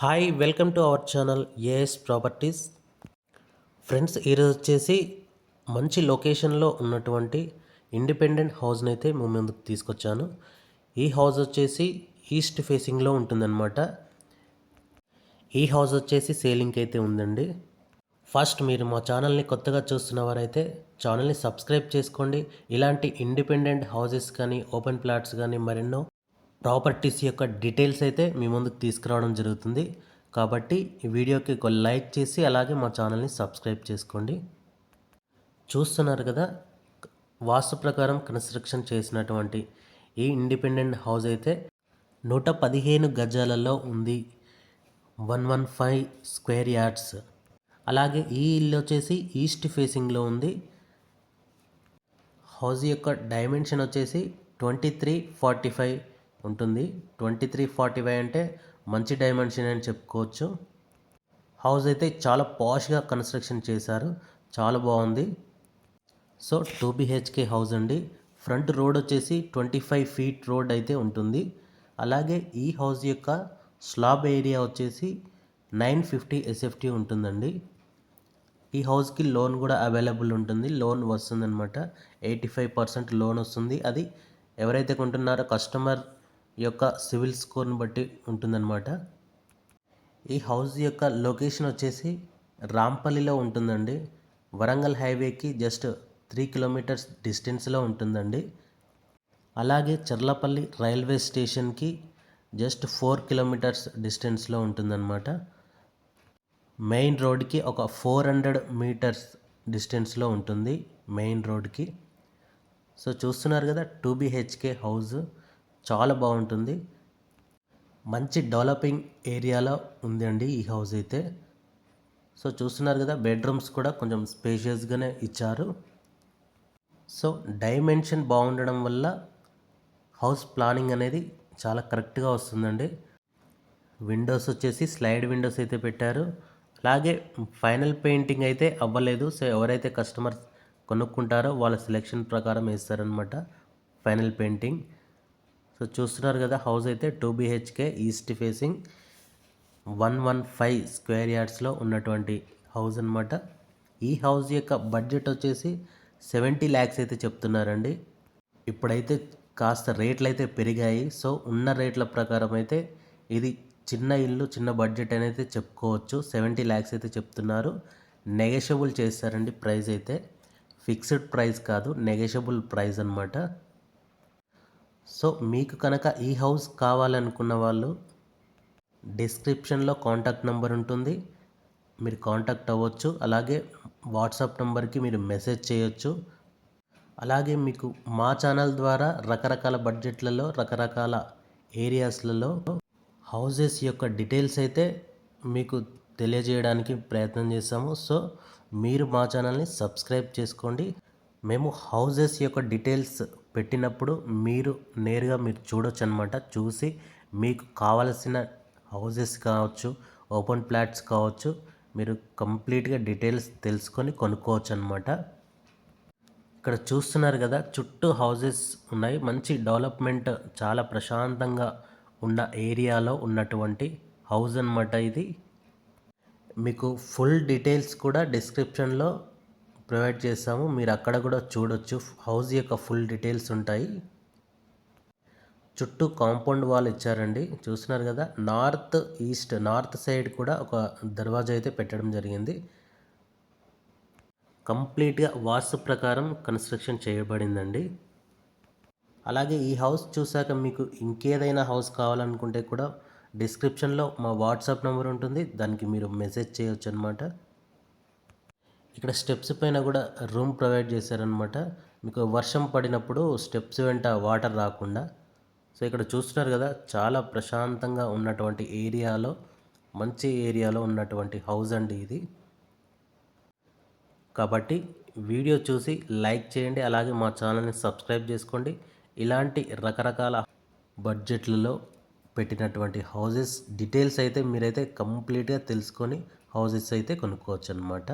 Hi welcome to our channel AS properties friends ఈరోజు వచ్చేసి మంచి లొకేషన్లో ఉన్నటువంటి ఇండిపెండెంట్ హౌస్ని అయితే మీ ముందుకు తీసుకొచ్చాను. ఈ హౌస్ వచ్చేసి ఈస్ట్ ఫేసింగ్లో ఉంటుందన్నమాట. ఈ హౌస్ వచ్చేసి సేలింగ్కి అయితే ఉందండి. ఫస్ట్ మీరు మా ఛానల్ని కొత్తగా చూస్తున్నవారైతే ఛానల్ని సబ్స్క్రైబ్ చేసుకోండి. ఇలాంటి ఇండిపెండెంట్ హౌసెస్ కానీ ఓపెన్ ప్లాట్స్ కానీ మరెన్నో ప్రాపర్టీస్ యొక్క డీటెయిల్స్ అయితే మీ ముందుకు తీసుకురావడం జరుగుతుంది. కాబట్టి ఈ వీడియోకి ఒక లైక్ చేసి అలాగే మా ఛానల్ని సబ్స్క్రైబ్ చేసుకోండి. చూస్తున్నారు కదా వాస్తు ప్రకారం కన్స్ట్రక్షన్ చేసినటువంటి ఈ ఇండిపెండెంట్ హౌస్ అయితే నూట పదిహేను గజాలలో ఉంది. One one five square yards. అలాగే ఈ ఇల్లు వచ్చేసి ఈస్ట్ ఫేసింగ్లో ఉంది. హౌస్ యొక్క డైమెన్షన్ వచ్చేసి ట్వంటీ త్రీ ఫార్టీ ఫైవ్ ఉంటుంది. ట్వంటీ త్రీ ఫార్టీ ఫైవ్ అంటే మంచి డైమెన్షన్ అని చెప్పుకోవచ్చు. హౌస్ అయితే చాలా పాష్గా కన్స్ట్రక్షన్ చేశారు. చాలా బాగుంది. సో టూ బిహెచ్కే హౌస్ అండి. ఫ్రంట్ రోడ్ వచ్చేసి ట్వంటీ ఫైవ్ ఫీట్ రోడ్ అయితే ఉంటుంది. అలాగే ఈ హౌస్ యొక్క స్లాబ్ ఏరియా వచ్చేసి నైన్ ఫిఫ్టీ ఎస్ఎఫ్టీ ఉంటుందండి. ఈ హౌస్కి లోన్ కూడా అవైలబుల్ ఉంటుంది. లోన్ వస్తుందన్నమాట. ఎయిటీ ఫైవ్ పర్సెంట్ లోన్ వస్తుంది. అది ఎవరైతే కొంటున్నారో కస్టమర్ యొక్క సివిల్ స్కోర్ని బట్టి ఉంటుందన్నమాట. ఈ హౌస్ యొక్క లొకేషన్ వచ్చేసి రాంపల్లిలో ఉంటుందండి. వరంగల్ హైవేకి జస్ట్ త్రీ కిలోమీటర్స్ డిస్టెన్స్లో ఉంటుందండి. అలాగే చర్లపల్లి రైల్వే స్టేషన్కి జస్ట్ ఫోర్ కిలోమీటర్స్ డిస్టెన్స్లో ఉంటుందన్నమాట. మెయిన్ రోడ్కి ఒక ఫోర్ హండ్రెడ్ మీటర్స్ డిస్టెన్స్లో ఉంటుంది మెయిన్ రోడ్కి. సో చూస్తున్నారు కదా టూ బిహెచ్కే హౌస్. చాలా బాగుంటుంది. మంచి డెవలపింగ్ ఏరియాలో ఉందండి ఈ హౌస్ అయితే. సో చూస్తున్నారు కదా బెడ్రూమ్స్ కూడా కొంచెం స్పేషియస్గానే ఇచ్చారు. సో డైమెన్షన్ బాగుండడం వల్ల హౌస్ ప్లానింగ్ అనేది చాలా కరెక్ట్గా వస్తుందండి. విండోస్ వచ్చేసి స్లైడ్ విండోస్ అయితే పెట్టారు. అలాగే ఫైనల్ పెయింటింగ్ అయితే అవ్వలేదు. సో ఎవరైతే కస్టమర్స్ కొనుక్కుంటారో వాళ్ళ సెలెక్షన్ ప్రకారం వేస్తారనమాట ఫైనల్ పెయింటింగ్. సో చూస్తున్నారు కదా హౌస్ అయితే two BHK east facing one one five square యార్డ్స్లో ఉన్నటువంటి హౌస్ అనమాట ఈ హౌస్ యొక్క బడ్జెట్ వచ్చేసి సెవెంటీ ల్యాక్స్ అయితే చెప్తున్నారండి. ఇప్పుడైతే కాస్త రేట్లు అయితే పెరిగాయి. సో ఉన్న రేట్ల ప్రకారం అయితే ఇది చిన్న ఇల్లు చిన్న బడ్జెట్ అనేది చెప్పుకోవచ్చు. సెవెంటీ ల్యాక్స్ అయితే చెప్తున్నారు. నెగషబుల్ చేస్తారండి ప్రైస్ అయితే. ఫిక్స్డ్ ప్రైస్ కాదు నెగెషబుల్ ప్రైస్ అనమాట సో మీకు కనుక ఈ హౌస్ కావాలనుకున్న వాళ్ళు డిస్క్రిప్షన్లో కాంటాక్ట్ నెంబర్ ఉంటుంది. మీరు కాంటాక్ట్ అవ్వచ్చు. అలాగే వాట్సాప్ నెంబర్కి మీరు మెసేజ్ చేయొచ్చు. అలాగే మీకు మా ఛానల్ ద్వారా రకరకాల బడ్జెట్లలో రకరకాల ఏరియాస్లలో హౌజెస్ యొక్క డీటెయిల్స్ అయితే మీకు తెలియజేయడానికి ప్రయత్నం చేస్తాము. సో మీరు మా ఛానల్ని సబ్స్క్రైబ్ చేసుకోండి. మేము హౌజెస్ యొక్క డీటెయిల్స్ పెట్టినప్పుడు మీరు నేరుగా మీరు చూడొచ్చు అనమాట చూసి మీకు కావలసిన హౌజెస్ కావచ్చు ఓపెన్ ప్లాట్స్ కావచ్చు మీరు కంప్లీట్గా డీటెయిల్స్ తెలుసుకొని కొనుక్కోవచ్చు అనమాట ఇక్కడ చూస్తున్నారు కదా చుట్టూ హౌజెస్ ఉన్నాయి. మంచి డెవలప్మెంట్ చాలా ప్రశాంతంగా ఉన్న ఏరియాలో ఉన్నటువంటి హౌస్ అనమాట ఇది. మీకు ఫుల్ డీటెయిల్స్ కూడా డిస్క్రిప్షన్లో ప్రొవైడ్ చేస్తాము. మీరు అక్కడ కూడా చూడొచ్చు. హౌస్ యొక్క ఫుల్ డీటెయిల్స్ ఉంటాయి. చుట్టూ కాంపౌండ్ వాల్ ఇచ్చారండి. చూస్తున్నారు కదా నార్త్ ఈస్ట్ నార్త్ సైడ్ కూడా ఒక దర్వాజా అయితే పెట్టడం జరిగింది. కంప్లీట్గా వాస్తు ప్రకారం కన్స్ట్రక్షన్ చేయబడిందండి. అలాగే ఈ హౌస్ చూసాక మీకు ఇంకేదైనా హౌస్ కావాలనుకుంటే కూడా డిస్క్రిప్షన్లో మా వాట్సాప్ నెంబర్ ఉంటుంది. దానికి మీరు మెసేజ్ చేయొచ్చు అనమాట ఇక్కడ స్టెప్స్ పైన కూడా రూమ్ ప్రొవైడ్ చేశారనమాట మీకు వర్షం పడినప్పుడు స్టెప్స్ వెంట వాటర్ రాకుండా. సో ఇక్కడ చూస్తున్నారు కదా చాలా ప్రశాంతంగా ఉన్నటువంటి ఏరియాలో మంచి ఏరియాలో ఉన్నటువంటి హౌస్ అండి ఇది. కాబట్టి వీడియో చూసి లైక్ చేయండి అలాగే మా ఛానల్ని సబ్స్క్రైబ్ చేసుకోండి. ఇలాంటి రకరకాల బడ్జెట్లలో పెట్టినటువంటి హౌజెస్ డీటెయిల్స్ అయితే మీరైతే కంప్లీట్గా తెలుసుకొని హౌజెస్ అయితే కొనుక్కోవచ్చు అనమాట